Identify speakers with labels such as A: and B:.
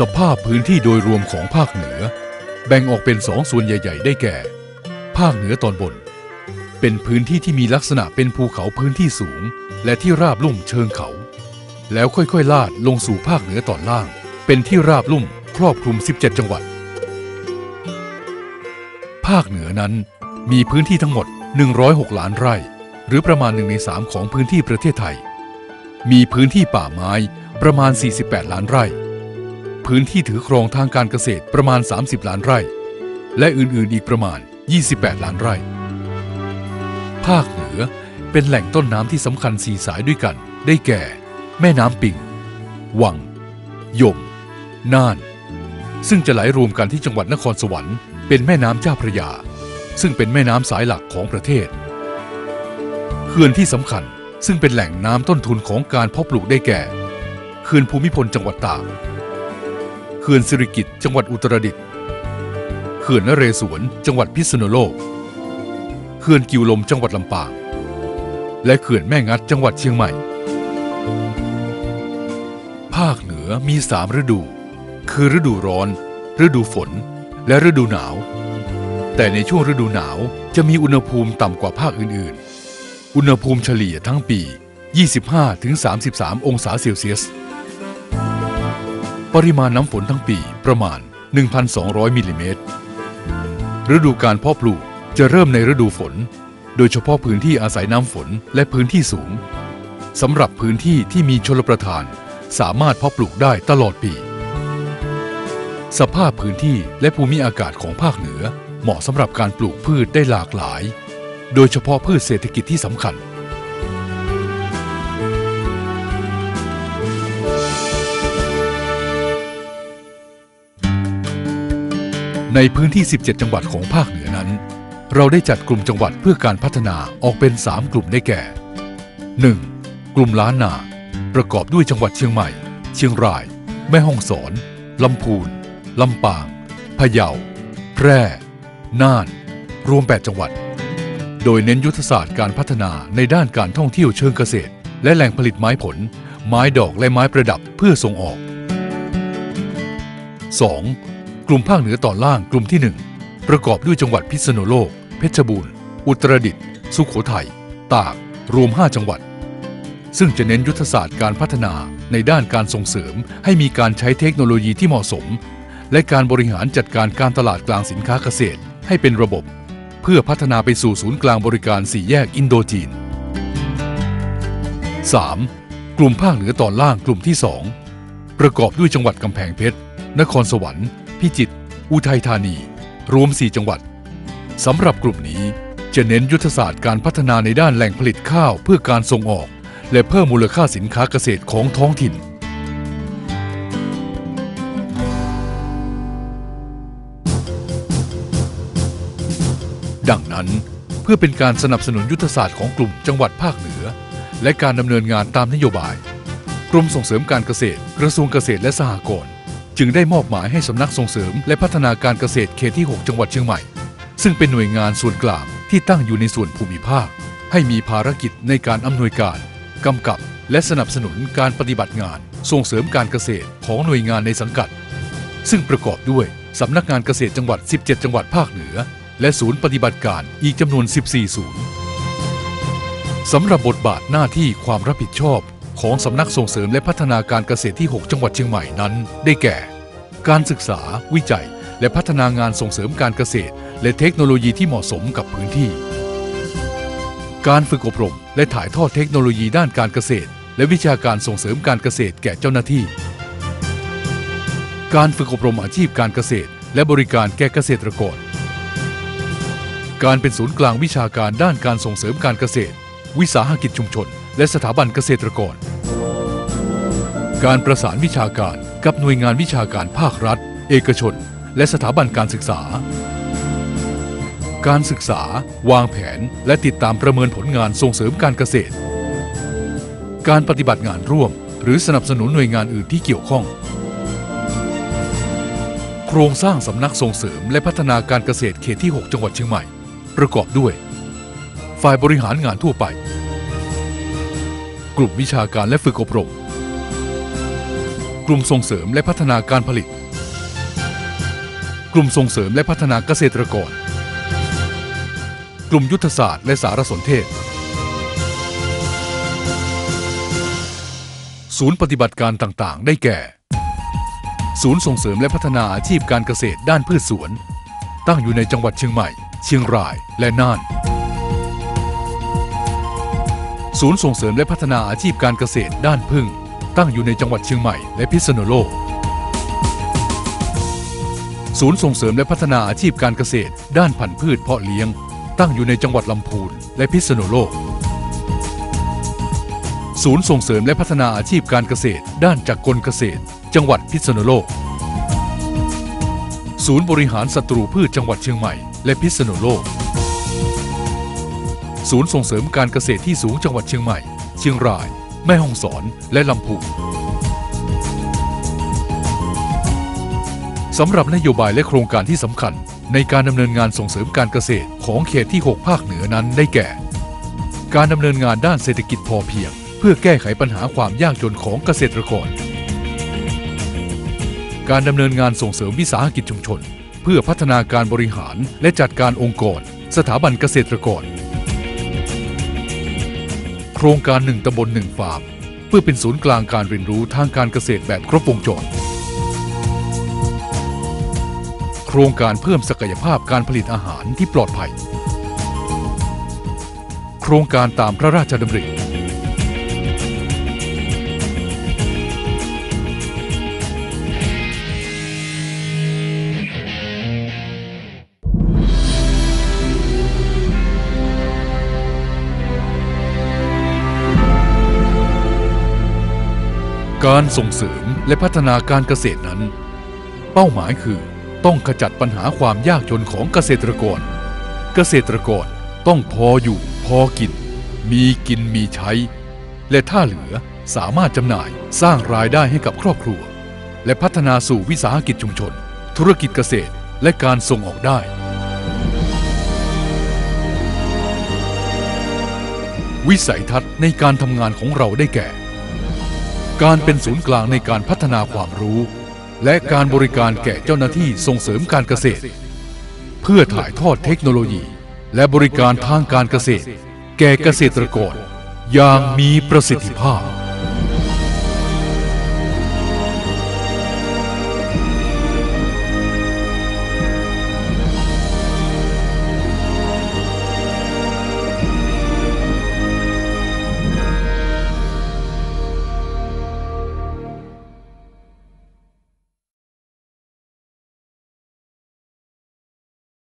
A: สภาพพื้นที่โดยรวมของภาคเหนือ แบ่งออกเป็นสองส่วนใหญ่ ๆ ได้แก่ ภาคเหนือตอนบน เป็นพื้นที่ที่มีลักษณะเป็นภูเขาพื้นที่สูง และที่ราบลุ่มเชิงเขา แล้วค่อยๆ ลาดลงสู่ภาคเหนือตอนล่าง เป็นที่ราบลุ่มครอบคลุม 17 จังหวัด ภาคเหนือนั้นมีพื้นที่ทั้งหมด 106 ล้านไร่ หรือประมาณหนึ่งในสามของพื้นที่ประเทศไทย มีพื้นที่ป่าไม้ประมาณ 48 ล้านไร่ พื้นที่ถือครองทางการเกษตรประมาณ 30 ล้านไร่ และอื่นๆอีกประมาณ 28 ล้านไร่ ภาคเหนือเป็นแหล่งต้นน้ำที่สำคัญสี่สายด้วยกัน ได้แก่ แม่น้ำปิง วัง ยม น่าน ซึ่งจะไหลรวมกันที่จังหวัดนครสวรรค์เป็นแม่น้ำเจ้าพระยา ซึ่งเป็นแม่น้ำสายหลักของประเทศเขื่อนที่สำคัญซึ่งเป็นแหล่งน้ำต้นทุนของการเพาะปลูกได้แก่เขื่อนภูมิพลจังหวัดตาก ขื่อนสิริกิติ์จังหวัดอุตรดิตถ์เขื่อนนเรศวรจังหวัดพิษณุโลกเขื่อนกิวลมจังหวัดลำปาง และเขื่อนแม่งัดจังหวัดเชียงใหม่ ภาคเหนือมีสามฤดู คือฤดูร้อน ฤดูฝน และฤดูหนาว แต่ในช่วงฤดูหนาวจะมีอุณหภูมิต่ำกว่าภาคอื่นๆ อุณหภูมิเฉลี่ยทั้งปี 25-33 องศาเซลเซียส ปริมาณน้ำฝนทั้งปีประมาณ 1,200 มิลลิเมตร ฤดูการเพาะปลูกจะเริ่มในฤดูฝน โดยเฉพาะพื้นที่อาศัยน้ำฝนและพื้นที่สูงสำหรับพื้นที่ที่มีชลประทาน สามารถเพาะปลูกได้ตลอดปี สภาพพื้นที่และภูมิอากาศของภาคเหนือ เหมาะสำหรับการปลูกพืชได้หลากหลาย โดยเฉพาะพืชเศรษฐกิจที่สำคัญ ในพื้นที่ 17 จังหวัดของภาคเหนือนั้น เราได้จัดกลุ่มจังหวัดเพื่อการพัฒนาออกเป็น 3 กลุ่มได้แก่ 1. กลุ่มล้านนา ประกอบด้วยจังหวัดเชียงใหม่ เชียงราย แม่ฮ่องสอน ลำพูน ลำปาง พะเยา แพร่ น่าน รวม 8 จังหวัด โดยเน้นยุทธศาสตร์การพัฒนาในด้านการท่องเที่ยวเชิงเกษตร และแหล่งผลิตไม้ผล ไม้ดอกและไม้ประดับเพื่อส่งออก 2. กลุ่มภาคเหนือตอนล่างกลุ่มที่ 1 ประกอบด้วยจังหวัดพิษณุโลก เพชรบูรณ์ อุตรดิตถ์ สุขโขทัย ตาก รวม 5 จังหวัด ซึ่งจะเน้นยุทธศาสตร์การพัฒนาในด้านการส่งเสริม ให้มีการใช้เทคโนโลยีที่เหมาะสม และการบริหารจัดการการตลาดกลางสินค้าเกษตร ให้เป็นระบบ เพื่อพัฒนาไปสู่ศูนย์กลางบริการสี่แยกอินโดจีน 3. กลุ่มภาคเหนือตอนล่างกลุ่มที่ 2 ประกอบด้วยจังหวัดกำแพงเพชร นครสวรรค์ พิจิตร อุทัยธานี รวม 4 จังหวัดสำหรับกลุ่มนี้จะเน้นยุทธศาสตร์การพัฒนาในด้านแหล่งผลิตข้าวเพื่อการส่งออก และเพิ่มมูลค่าสินค้าเกษตรของท้องถิ่น ดังนั้นเพื่อเป็นการสนับสนุนยุทธศาสตร์ของกลุ่มจังหวัดภาคเหนือ และการดำเนินงานตามนโยบาย กรมส่งเสริมการเกษตร กระทรวงเกษตรและสหกรณ์ จึงได้มอบหมายให้สำนักส่งเสริม และพัฒนาการเกษตรเขตที่ 6 จังหวัดเชียงใหม่ ซึ่งเป็นหน่วยงานส่วนกลางที่ตั้งอยู่ในส่วนภูมิภาค ให้มีภารกิจในการอำนวยการกำกับ และสนับสนุนการปฏิบัติงาน ส่งเสริมการเกษตรของหน่วยงานในสังกัด ซึ่งประกอบด้วยสำนักงานเกษตรจังหวัด 17 จังหวัดภาคเหนือ และศูนย์ปฏิบัติการอีกจำนวน 14 ศูนย์สำหรับบทบาทหน้าที่ความรับผิดชอบของสำนักส่งเสริมและพัฒนาการเกษตรที่ 6 จังหวัดเชียงใหม่นั้น ได้แก่ การศึกษา วิจัย และพัฒนางานส่งเสริมการเกษตร และเทคโนโลยีที่เหมาะสมกับพื้นที่ การฝึกอบรม และถ่ายทอดเทคโนโลยีด้านการเกษตร และวิชาการส่งเสริมการเกษตรแก่เจ้าหน้าที่ การฝึกอบรมอาชีพการเกษตร และบริการแก่เกษตรกร การเป็นศูนย์กลางวิชาการด้านการส่งเสริมการเกษตร วิสาหกิจชุมชน และสถาบันเกษตรกร การประสานวิชาการกับหน่วยงานวิชาการภาครัฐ เอกชน และสถาบันการศึกษา การศึกษา วางแผนและติดตามประเมินผลงานส่งเสริมการเกษตร การปฏิบัติงานร่วม หรือสนับสนุนหน่วยงานอื่นที่เกี่ยวข้อง โครงสร้างสำนักส่งเสริมและพัฒนาการเกษตรเขตที่ 6 จังหวัดเชียงใหม่ ประกอบด้วย ฝ่ายบริหารงานทั่วไป กลุ่มวิชาการและฝึกอบรม กลุ่มส่งเสริมและพัฒนาการผลิต กลุ่มส่งเสริมและพัฒนาเกษตรกร กลุ่มยุทธศาสตร์และสารสนเทศ ศูนย์ปฏิบัติการต่างๆ ได้แก่ ศูนย์ส่งเสริมและพัฒนาอาชีพการเกษตรด้านพืชสวน ตั้งอยู่ในจังหวัดเชียงใหม่ เชียงรายและน่าน ศูนย์ส่งเสริมและพัฒนาอาชีพการเกษตรด้านพึ่ง ตั้งอยู่ในจังหวัดเชียงใหม่และพิษณุโลก ศูนย์ส่งเสริมและพัฒนาอาชีพการเกษตร ด้านพันธุ์พืชเพาะเลี้ยง ตั้งอยู่ในจังหวัดลำพูนและพิษณุโลก ศูนย์ส่งเสริมและพัฒนาอาชีพการเกษตร ด้านจักรกลเกษตร จังหวัดพิษณุโลก ศูนย์บริหารศัตรูพืชจังหวัดเชียงใหม่และพิษณุโลก ศูนย์ส่งเสริมการเกษตรที่สูงจังหวัดเชียงใหม่ เชียงราย แม่ฮ่องสอนและลำพูนสำหรับนโยบายและโครงการที่สำคัญ ในการดำเนินงานส่งเสริมการเกษตรของเขตที่ 6 ภาคเหนือนั้นได้แก่ การดำเนินงานด้านเศรษฐกิจพอเพียง เพื่อแก้ไขปัญหาความยากจนของเกษตรกร การดำเนินงานส่งเสริมวิสาหกิจชุมชน เพื่อพัฒนาการบริหารและจัดการองค์กร สถาบันเกษตรกร ครงการหนึ่งตำบลหนึ่งฟาร์มเพื่อเป็นศูนย์กลางการเรียนรู้ทางการเกษตรแบบครบวงจร โครงการเพิ่มศักยภาพการผลิตอาหารที่ปลอดภัย โครงการตามพระราชดำริ การส่งเสริมและพัฒนาการเกษตรนั้น เป้าหมายคือต้องขจัดปัญหาความยากจนของเกษตรกร เกษตรกรต้องพออยู่พอกิน มีกินมีใช้ และถ้าเหลือสามารถจำหน่ายสร้างรายได้ให้กับครอบครัว และพัฒนาสู่วิสาหกิจชุมชน ธุรกิจเกษตรและการส่งออกได้ วิสัยทัศน์ในการทำงานของเราได้แก่ การเป็นศูนย์กลางในการพัฒนาความรู้ และการบริการแก่เจ้าหน้าที่ส่งเสริมการเกษตร เพื่อถ่ายทอดเทคโนโลยี และบริการทางการเกษตร แก่เกษตรกรอย่างมีประสิทธิภาพ